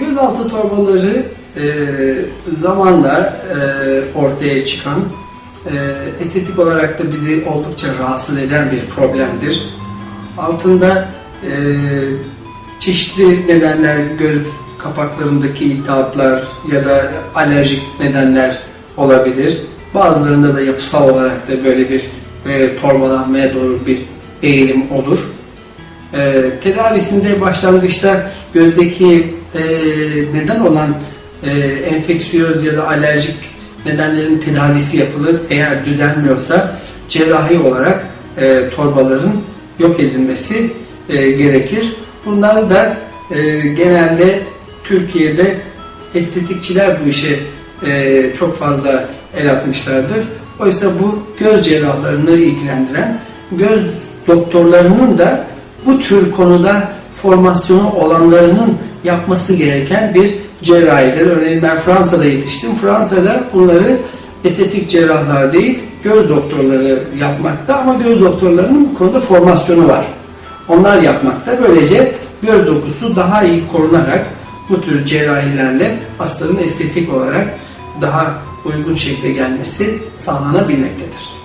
Gözaltı torbaları e, zamanla e, ortaya çıkan, e, estetik olarak da bizi oldukça rahatsız eden bir problemdir. Altında e, çeşitli nedenler, göz kapaklarındaki iltihaplar ya da alerjik nedenler olabilir. Bazılarında da yapısal olarak da böyle bir e, torbalanmaya doğru bir eğilim olur. E, tedavisinde başlangıçta gözdeki e, neden olan e, enfeksiyöz ya da alerjik nedenlerin tedavisi yapılır. Eğer düzelmiyorsa cerrahi olarak e, torbaların yok edilmesi e, gerekir. Bunları da e, genelde Türkiye'de estetikçiler bu işe e, çok fazla el atmışlardır. Oysa bu göz cerrahlarını ilgilendiren göz doktorlarının da bu tür konuda formasyonu olanlarının yapması gereken bir cerrahidir. Örneğin ben Fransa'da yetiştim. Fransa'da bunları estetik cerrahlar değil, göz doktorları yapmakta ama göz doktorlarının bu konuda formasyonu var. Onlar yapmakta. Böylece göz dokusu daha iyi korunarak bu tür cerrahilerle hastanın estetik olarak daha uygun şekle gelmesi sağlanabilmektedir.